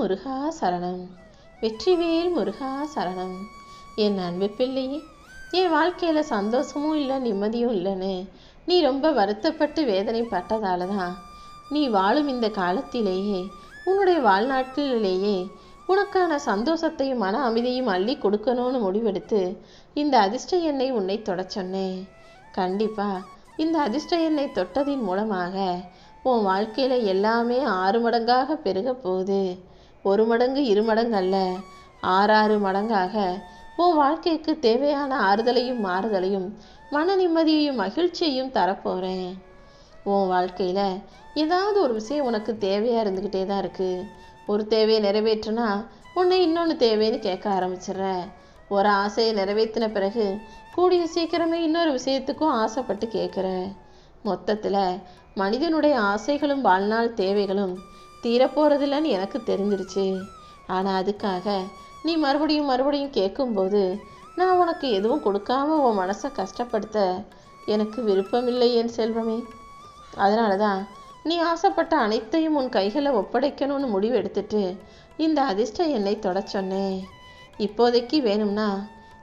முருகா சரணம். வெற்றிவேல் முருகா சரணம். என் அன்பு பிள்ளையே என் வாழ்க்கையில் சந்தோஷமும் இல்லை நிம்மதியும் இல்லைன்னு நீ ரொம்ப வருத்தப்பட்டு வேதனைப்பட்டதால தான் நீ வாழும் இந்த காலத்திலேயே உன்னுடைய வாழ்நாட்டிலேயே உனக்கான சந்தோஷத்தையும் மன அமைதியும் அள்ளி கொடுக்கணும்னு முடிவெடுத்து இந்த அதிர்ஷ்ட எண்ணெய் உன்னை தொட சொன்னேன். கண்டிப்பாக இந்த அதிர்ஷ்ட எண்ணெய் தொட்டதின் மூலமாக உன் வாழ்க்கையில் எல்லாமே ஆறு மடங்காக பெருக போகுது. ஒரு மடங்கு இரு மடங்கு அல்ல ஆறாறு மடங்காக உன் வாழ்க்கைக்கு தேவையான ஆறுதலையும் மாறுதலையும் மன நிம்மதியையும் மகிழ்ச்சியையும் தரப்போகிறேன் உன் வாழ்க்கையில் ஏதாவது ஒரு விஷயம் உனக்கு தேவையாக இருந்துக்கிட்டே தான் இருக்குது ஒரு தேவையை நிறைவேற்றினா உன்னை இன்னொன்று தேவைன்னு கேட்க ஆரம்பிச்சிடுற. ஒரு ஆசையை நிறைவேற்றின பிறகு கூடிய சீக்கிரமே இன்னொரு விஷயத்துக்கும் ஆசைப்பட்டு கேட்குற. மொத்தத்தில் மனிதனுடைய ஆசைகளும் வாழ்நாள் தேவைகளும் தீரப்போகிறதில்லன்னு எனக்கு தெரிஞ்சிருச்சு. ஆனால் அதுக்காக நீ மறுபடியும் மறுபடியும் கேட்கும்போது நான் உனக்கு எதுவும் கொடுக்காம உன் மனசை கஷ்டப்படுத்த எனக்கு விருப்பமில்லை என் செல்வமே? அதனால தான் நீ ஆசைப்பட்ட அனைத்தையும் உன் கைகளில் ஒப்படைக்கணும்னு முடிவு எடுத்துட்டு இந்த அதிர்ஷ்ட என்னை தொட சொன்னேன் இப்போதைக்கு வேணும்னா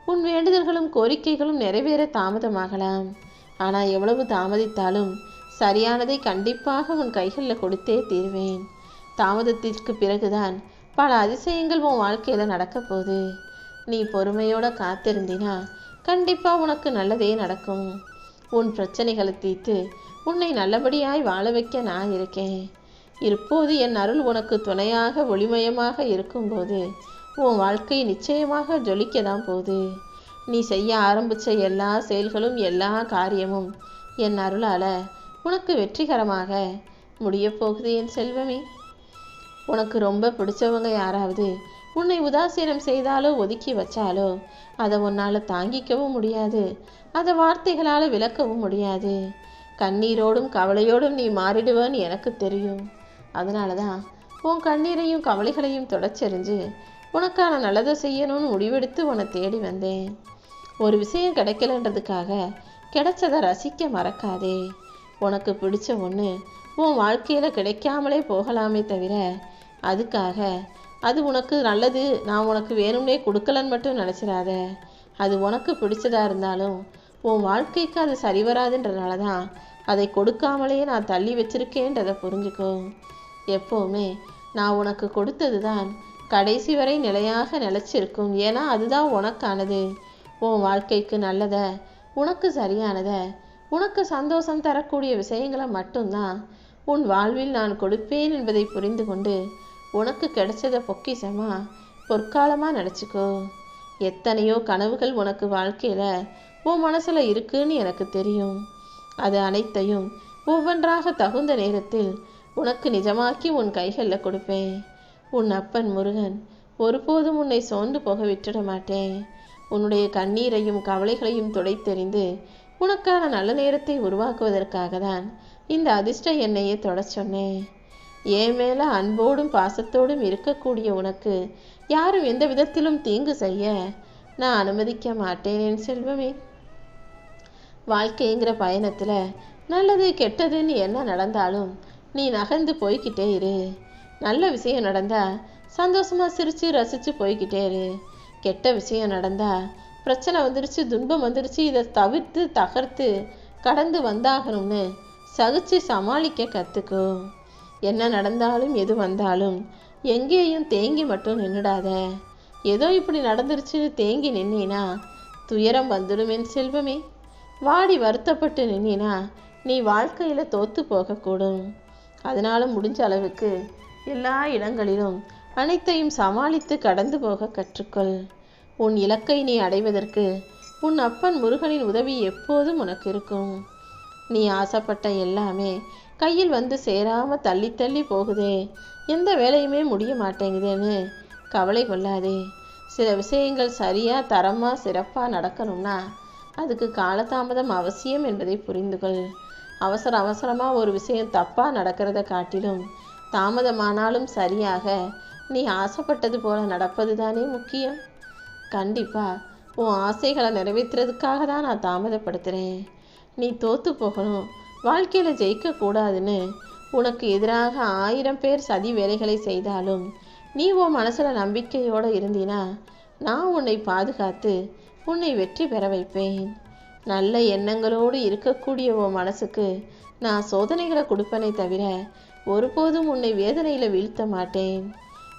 உன் வேண்டுதல்களும் கோரிக்கைகளும் நிறைவேற தாமதமாகலாம். ஆனால் எவ்வளவு தாமதித்தாலும் சரியானதை கண்டிப்பாக உன் கைகளில் கொடுத்தே தீர்வேன். தாமதத்திற்கு பிறகுதான் பல அதிசயங்கள் உன் வாழ்க்கையில் நடக்க போகுது நீ பொறுமையோட காத்திருந்தினா கண்டிப்பாக உனக்கு நல்லதே நடக்கும். உன் பிரச்சனைகளை தீர்த்து உன்னை நல்லபடியாய் வாழ வைக்க நான் இருக்கேன். இப்போது என் அருள் உனக்கு துணையாக ஒளிமயமாக இருக்கும்போது உன் வாழ்க்கை நிச்சயமாக ஜொலிக்க தான் போகுது. நீ செய்ய ஆரம்பித்த எல்லா செயல்களும் எல்லா காரியமும் என் அருளால் உனக்கு வெற்றிகரமாக முடியப்போகுது என் செல்வமே. உனக்கு ரொம்ப பிடிச்சவங்க யாராவது உன்னை உதாசீனம் செய்தாலோ ஒதுக்கி வச்சாலோ அதை உன்னால் தாங்கிக்கவும் முடியாது. அதை வார்த்தைகளால் விளக்கவும் முடியாது. கண்ணீரோடும் கவலையோடும் நீ மாறிடுவேன்னு எனக்கு தெரியும். அதனால தான் உன் கண்ணீரையும் கவலைகளையும் தொடச்செறிஞ்சு உனக்கான நல்லதை செய்யணும்னு முடிவெடுத்து உன்னை தேடி வந்தேன். ஒரு விஷயம் கிடைக்கலன்றதுக்காக கிடைச்சதை ரசிக்க மறக்காதே. உனக்கு பிடிச்ச ஒன்று உன் வாழ்க்கையில் கிடைக்காமலே போகலாமே தவிர அதுக்காக அது உனக்கு நல்லது நான் உனக்கு வேணும்னே கொடுக்கலன்னு மட்டும் நினச்சிடாத. அது உனக்கு பிடிச்சதா இருந்தாலும் உன் வாழ்க்கைக்கு அது சரி வராதுன்றனால தான் அதை கொடுக்காமலேயே நான் தள்ளி வச்சிருக்கேன்றதை புரிஞ்சுக்கோ. எப்போவுமே நான் உனக்கு கொடுத்தது தான் கடைசி வரை நிலையாக நிலச்சிருக்கும். ஏன்னா அதுதான் உனக்கானது. உன் வாழ்க்கைக்கு நல்லத உனக்கு சரியானத உனக்கு சந்தோஷம் தரக்கூடிய விஷயங்களை மட்டும்தான் உன் வாழ்வில் நான் கொடுப்பேன் என்பதை புரிந்து கொண்டு உனக்கு கிடைச்சத பொக்கிஷமா? பொற்காலமாக நினச்சிக்கோ. எத்தனையோ கனவுகள் உனக்கு வாழ்க்கையில் உன் மனசில் இருக்குன்னு எனக்கு தெரியும். அது அனைத்தையும் ஒவ்வொன்றாக தகுந்த நேரத்தில் உனக்கு நிஜமாக்கி உன் கைகளில் கொடுப்பேன். உன் அப்பன் முருகன் ஒருபோதும் உன்னை சோர்ந்து போக விட்டுட மாட்டேன். உன்னுடைய கண்ணீரையும் கவலைகளையும் துடைத்தெறிந்து உனக்கான நல்ல நேரத்தை உருவாக்குவதற்காக தான் இந்த அதிர்ஷ்ட எண்ணெயை தொட சொன்னேன். என் மேல அன்போடும் பாசத்தோடும் இருக்கக்கூடிய உனக்கு யாரும் எந்த விதத்திலும் தீங்கு செய்ய நான் அனுமதிக்க மாட்டேன் என் செல்வமே. வாழ்க்கைங்கிற பயணத்துல நல்லது கெட்டதுன்னு என்ன நடந்தாலும் நீ நகர்ந்து போய்கிட்டே இரு. நல்ல விஷயம் நடந்தா சந்தோஷமா சிரிச்சு ரசிச்சு போய்கிட்டே இரு. கெட்ட விஷயம் நடந்தா பிரச்சனை வந்துடுச்சு துன்பம் வந்துடுச்சு இதை தவிர்த்து தகர்த்து கடந்து வந்தாகணும்னு சகிச்சு சமாளிக்க கற்றுக்கோ என்ன நடந்தாலும் எது வந்தாலும்? எங்கேயும் தேங்கி மட்டும் நின்றுடாத ஏதோ இப்படி நடந்துருச்சுன்னு தேங்கி நின்னா துயரம் வந்துடும் என் செல்வமே. வாடி வருத்தப்பட்டு நின்னா நீ வாழ்க்கையில் தோத்து போகக்கூடும். அதனால முடிஞ்ச அளவுக்கு எல்லா இடங்களிலும் அனைத்தையும் சமாளித்து கடந்து போக கற்றுக்கொள். உன் இலக்கை நீ அடைவதற்கு உன் அப்பன் முருகனின் உதவி எப்போதும் உனக்கு இருக்கும். நீ ஆசைப்பட்ட எல்லாமே கையில் வந்து சேராமல் தள்ளி தள்ளி போகுதே. எந்த வேலையுமே முடிய மாட்டேங்குதேன்னு கவலை கொள்ளாதே. சில விஷயங்கள் சரியாக தரமாக சிறப்பாக நடக்கணும்னா அதுக்கு காலதாமதம் அவசியம் என்பதை புரிந்து கொள். அவசர அவசரமாக ஒரு விஷயம் தப்பாக நடக்கிறத காட்டிலும் தாமதமானாலும் சரியாக நீ ஆசைப்பட்டது போல நடப்பது தானே முக்கியம். கண்டிப்பாக உன் ஆசைகளை நிறைவேற்றுறதுக்காக தான் நான் தாமதப்படுத்துகிறேன் நீ தோற்று போகணும். வாழ்க்கையில் ஜெயிக்கக்கூடாதுன்னு உனக்கு எதிராக ஆயிரம் பேர் சதி வேலைகளை செய்தாலும் நீ உன் மனசில் நம்பிக்கையோடு இருந்தினா நான் உன்னை பாதுகாத்து உன்னை வெற்றி பெற வைப்பேன். நல்ல எண்ணங்களோடு இருக்கக்கூடிய உன் மனசுக்கு நான் சோதனைகளை கொடுப்பனே தவிர ஒருபோதும் உன்னை வேதனையில் வீழ்த்த மாட்டேன்.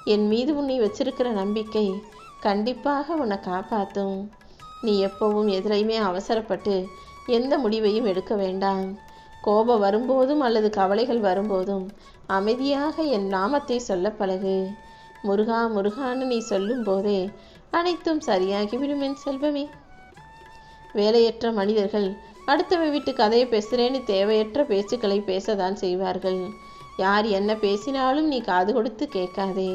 என் மீது உன்னை வச்சிருக்கிற நம்பிக்கை கண்டிப்பாக உன்னை காப்பாற்றும் நீ எப்பவும் எதிலையுமே அவசரப்பட்டு எந்த முடிவையும் எடுக்க வேண்டாம். கோபம் வரும்போதும் அல்லது கவலைகள் வரும்போதும் அமைதியாக என் நாமத்தை சொல்ல பழகு. முருகா முருகான்னு நீ சொல்லும் போதே அனைத்தும் சரியாகிவிடும் என் செல்வமே. வேலையற்ற மனிதர்கள் அடுத்தவ வீட்டு கதையை பேசுகிறேன்னு தேவையற்ற பேச்சுக்களை பேசதான் செய்வார்கள். யார் என்ன பேசினாலும் நீ காது கொடுத்து கேட்காதே.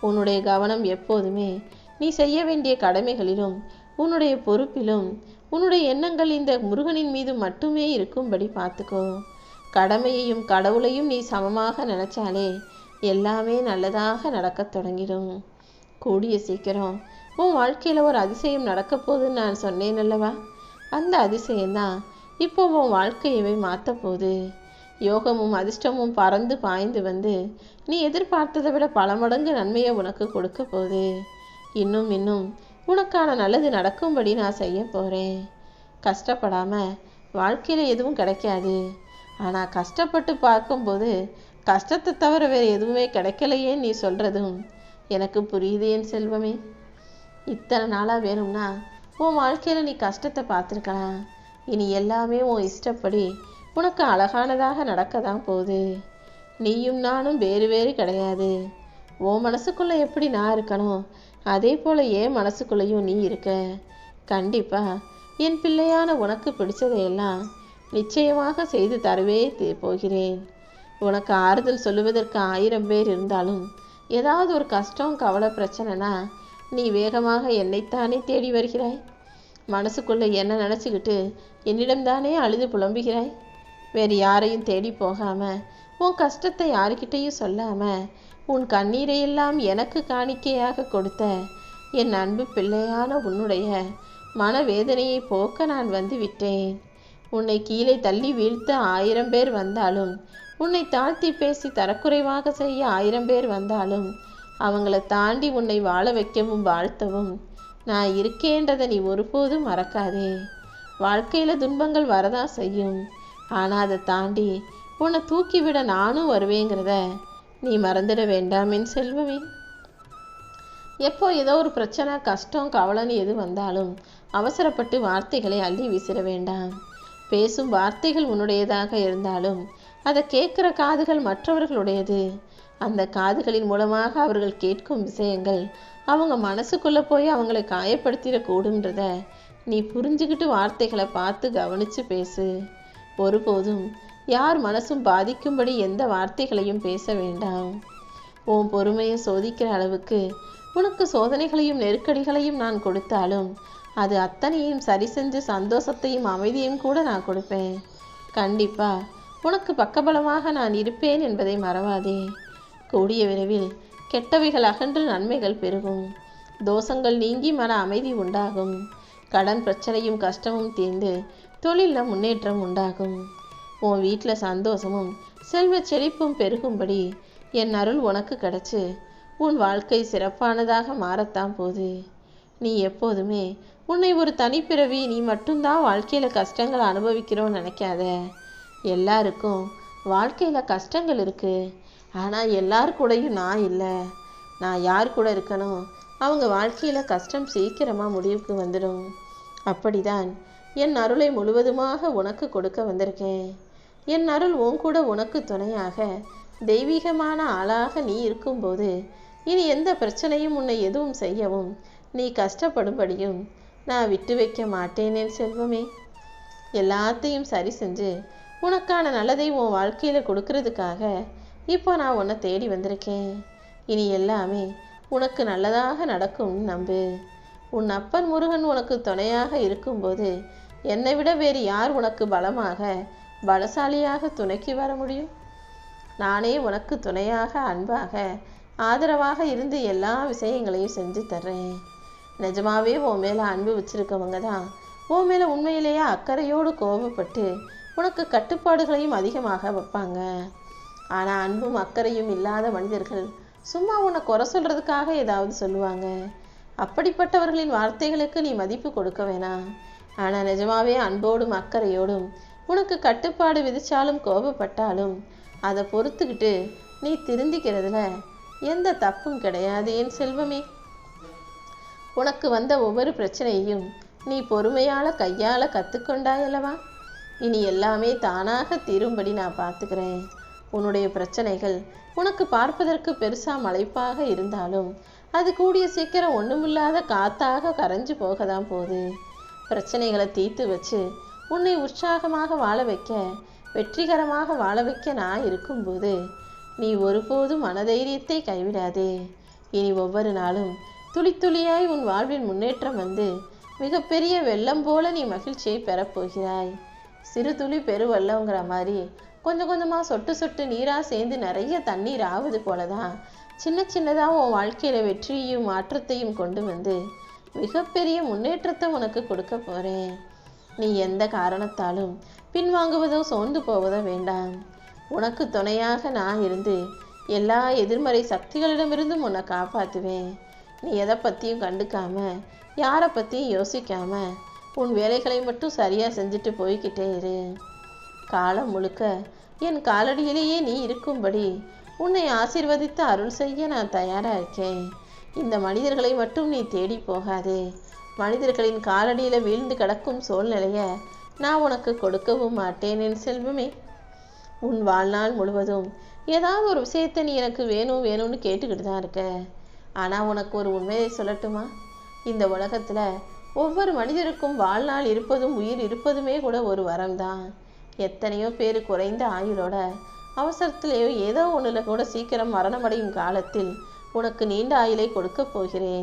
உன்னுடைய கவனம் எப்போதுமே நீ செய்ய வேண்டிய கடமைகளிலும் உன்னுடைய பொறுப்பிலும் உன்னுடைய எண்ணங்கள் இந்த முருகனின் மீது மட்டுமே இருக்கும்படி பார்த்துக்கோ. கடமையையும் கடவுளையும் நீ சமமாக நினைச்சாலே எல்லாமே நல்லதாக நடக்கத் தொடங்கிடும். கூடிய சீக்கிரம் உன் வாழ்க்கையில் ஒரு அதிசயம் நடக்க போகுதுன்னு நான் சொன்னேன் அல்லவா? அந்த அதிசயம்தான் இப்போ உன் வாழ்க்கையவே மாற்ற போகுது. யோகமும் அதிர்ஷ்டமும் பறந்து பாய்ந்து வந்து நீ எதிர்பார்த்ததை விட பல மடங்கு நன்மையை உனக்கு கொடுக்க போகுது. இன்னும் இன்னும் உனக்கான நல்லது நடக்கும்படி நான் செய்ய போகிறேன் கஷ்டப்படாமல் வாழ்க்கையில் எதுவும் கிடைக்காது. ஆனால் கஷ்டப்பட்டு பார்க்கும்போது கஷ்டத்தை தவிர வேறு எதுவுமே கிடைக்கலையே நீ சொல்கிறதும் எனக்கு புரியுது என் செல்வமே. இத்தனை நாளாக வேணும்னா உன் வாழ்க்கையில் நீ கஷ்டத்தை பார்த்துருக்கலாம். இனி எல்லாமே உன் இஷ்டப்படி உனக்கு அழகானதாக நடக்க தான் போகுது. நீயும் நானும் வேறு வேறு கிடையாது. உன் மனசுக்குள்ளே எப்படி நான் இருக்கணும்? அதே போல் என் மனசுக்குள்ளேயும் நீ இருக்க. கண்டிப்பாக என் பிள்ளையான உனக்கு பிடிச்சதையெல்லாம் நிச்சயமாக செய்து தரவே தே- போகிறேன். உனக்கு ஆறுதல் சொல்லுவதற்கு ஆயிரம் பேர் இருந்தாலும் ஏதாவது ஒரு கஷ்டம் கவலை பிரச்சனைனா நீ வேகமாக என்னைத்தானே தேடி வருகிறாய்? மனசுக்குள்ளே என்ன நினச்சிக்கிட்டு என்னிடம்தானே அழுது புலம்புகிறாய்? வேறு யாரையும் தேடி போகாமல் உன் கஷ்டத்தை யாருக்கிட்டேயும் சொல்லாமல் உன் கண்ணீரையெல்லாம் எனக்கு காணிக்கையாக கொடுத்த என் அன்பு பிள்ளையான உன்னுடைய மனவேதனையை போக்க நான் வந்து விட்டேன் உன்னை கீழே தள்ளி வீழ்த்த ஆயிரம் பேர் வந்தாலும் உன்னை தாழ்த்தி பேசி தரக்குறைவாக செய்ய ஆயிரம் பேர் வந்தாலும் அவங்கள தாண்டி உன்னை வாழ வைக்கவும் வாழ்த்தவும் நான் இருக்கேன்றதை நீ ஒருபோதும் மறக்காதே. வாழ்க்கையில் துன்பங்கள் வரதான் செய்யும். ஆனால் அதை தாண்டி உன்னை தூக்கிவிட நானும் வருவேங்கிறத நீ மறந்துட வேண்டாம் என் செல்வமே. எப்போ ஏதோ ஒரு பிரச்சனை கஷ்டம் கவலைன்னு எது வந்தாலும் அவசரப்பட்டு வார்த்தைகளை அள்ளி வீசிட வேண்டாம். பேசும் வார்த்தைகள் உன்னுடையதாக இருந்தாலும் அதை கேட்குற காதுகள் மற்றவர்களுடையது. அந்த காதுகளின் மூலமாக அவர்கள் கேட்கும் விஷயங்கள் அவங்க மனசுக்குள்ளே போய் அவங்களை காயப்படுத்திடக்கூடுன்றத நீ புரிஞ்சுக்கிட்டு வார்த்தைகளை பார்த்து கவனித்து பேசு. ஒருபோதும் யார் மனசும் பாதிக்கும்படி எந்த வார்த்தைகளையும் பேச வேண்டாம். உன் பொறுமையை சோதிக்கிற அளவுக்கு உனக்கு சோதனைகளையும் நெருக்கடிகளையும் நான் கொடுத்தாலும் அது அத்தனையும் சரி செஞ்சு சந்தோஷத்தையும் அமைதியும் கூட நான் கொடுப்பேன். கண்டிப்பா உனக்கு பக்கபலமாக நான் இருப்பேன் என்பதை மறவாதே. கூடிய விரைவில் கெட்டவைகள் அகன்று நன்மைகள் பெருகும். தோஷங்கள் நீங்கி மன அமைதி உண்டாகும். கடன் பிரச்சனையும் கஷ்டமும் தீர்ந்து தொழிலில் முன்னேற்றம் உண்டாகும். உன் வீட்டில் சந்தோஷமும் செல்வச் செழிப்பும் பெருகும்படி என் அருள் உனக்கு கிடச்சி. உன் வாழ்க்கை சிறப்பானதாக மாறத்தான் போகுது. நீ எப்போதுமே உன்னை ஒரு தனிப்பிறவி நீ மட்டும்தான் வாழ்க்கையில் கஷ்டங்களை அனுபவிக்கிறோன்னு நினைக்காத. எல்லாருக்கும் வாழ்க்கையில் கஷ்டங்கள் இருக்குது ஆனால் எல்லார் கூடயும் நான் இல்லை. நான் யார் கூட இருக்கணும்? அவங்க வாழ்க்கையில் கஷ்டம் சீக்கிரமாக முடிவுக்கு வந்துடும். அப்படிதான் என் அருளை முழுவதுமாக உனக்கு கொடுக்க வந்திருக்கேன். என் அருள் உன் கூட உனக்கு துணையாக. தெய்வீகமான ஆளாக நீ இருக்கும்போது இனி எந்த பிரச்சனையும் உன்னை எதுவும் செய்யவும் நீ கஷ்டப்படும்படியும் நான் விட்டு வைக்க மாட்டேனே செல்வமே. எல்லாத்தையும் சரி செஞ்சு உனக்கான நல்லதை உன் வாழ்க்கையில் கொடுக்கறதுக்காக இப்போ நான் உன்னை தேடி வந்திருக்கேன். இனி எல்லாமே உனக்கு நல்லதாக நடக்கும் நம்பு. உன் அப்பன் முருகன் உனக்கு துணையாக இருக்கும்போது என்னை விட வேறு யார் உனக்கு பலமாக பலசாலியாக துணைக்கு வர முடியும்? நானே உனக்கு துணையாக அன்பாக ஆதரவாக இருந்து எல்லா விஷயங்களையும் செஞ்சு தர்றேன். நிஜமாவே உன் மேலே அன்பு வச்சிருக்கவங்க தான் உன் மேலே உண்மையிலேயே அக்கறையோடு கோபப்பட்டு உனக்கு கட்டுப்பாடுகளையும் அதிகமாக வைப்பாங்க. ஆனால் அன்பும் அக்கறையும் இல்லாத மனிதர்கள் சும்மா உன்னை குறை சொல்கிறதுக்காக ஏதாவது சொல்லுவாங்க. அப்படிப்பட்டவர்களின் வார்த்தைகளுக்கு நீ மதிப்பு கொடுக்க வேணாம். ஆனால் நிஜமாவே அன்போடும் அக்கறையோடும் உனக்கு கட்டுப்பாடு விதிச்சாலும் கோபப்பட்டாலும் அதை பொறுத்துக்கிட்டு நீ திருந்திக்கிறதுல எந்த தப்பும் கிடையாது என் செல்வமே. உனக்கு வந்த ஒவ்வொரு பிரச்சனையையும் நீ பொறுமையால கையாள கற்றுக்கொண்டாயல்லவா இனி எல்லாமே தானாக தீரும்படி நான் பார்த்துக்கிறேன். உன்னுடைய பிரச்சனைகள் உனக்கு பார்ப்பதற்கு பெருசா மலைப்பாக இருந்தாலும் அது கூடிய சீக்கிரம் ஒண்ணுமில்லாத காத்தாக கரைஞ்சு போக தான் போகுது. பிரச்சனைகளை தீர்த்து வச்சு உன்னை உற்சாகமாக வாழ வைக்க வெற்றிகரமாக வாழ வைக்க நான் இருக்கும்போது நீ ஒருபோதும் மனதைரியத்தை கைவிடாதே. இனி ஒவ்வொரு நாளும் துளி துளியாய் உன் வாழ்வின் முன்னேற்றம் வந்து மிகப்பெரிய வெள்ளம் போல நீ மகிழ்ச்சியை பெறப்போகிறாய் சிறு துளி பெருவெள்ளங்கிற மாதிரி கொஞ்சம் கொஞ்சமாக சொட்டு சொட்டு நீராக சேர்ந்து நிறைய தண்ணீர் ஆவது போல தான் சின்ன சின்னதாக உன் வாழ்க்கையில் வெற்றியையும் மாற்றத்தையும் கொண்டு வந்து மிகப்பெரிய முன்னேற்றத்தை உனக்கு கொடுக்க போகிறேன் நீ எந்த காரணத்தாலும் பின்வாங்குவதோ சோர்ந்து போவதோ வேண்டாம். உனக்கு துணையாக நான் இருந்து எல்லா எதிர்மறை சக்திகளிடமிருந்தும் உன்னை காப்பாற்றுவேன். நீ எதை பற்றியும் கண்டுக்காம யாரை பற்றியும் யோசிக்காம உன் வேலைகளை மட்டும் சரியாக செஞ்சுட்டு போய்கிட்டே இரு. காலம் முழுக்க என் காலடியிலேயே நீ இருக்கும்படி உன்னை ஆசிர்வதித்து அருள் செய்ய நான் தயாராக இருக்கேன். இந்த மனிதர்களை மட்டும் நீ தேடி போகாதே. மனிதர்களின் காலடியில் வீழ்ந்து கிடக்கும் சூழ்நிலையை நான் உனக்கு கொடுக்கவும் மாட்டேன் என் செல்வமே. உன் வாழ்நாள் முழுவதும் ஏதாவது ஒரு விஷயத்தை நீ எனக்கு வேணும் வேணும்னு கேட்டுக்கிட்டு தான் இருக்க. ஆனால் உனக்கு ஒரு உண்மையை சொல்லட்டுமா? இந்த உலகத்தில் ஒவ்வொரு மனிதருக்கும் வாழ்நாள் இருப்பதும் உயிர் இருப்பதுமே கூட ஒரு வரம் தான் எத்தனையோ பேர் குறைந்த ஆயுளோட அவசரத்திலேயோ ஏதோ ஒன்றில் கூட சீக்கிரம் மரணமடையும் காலத்தில் உனக்கு நீண்ட ஆயுளை கொடுக்க போகிறேன்.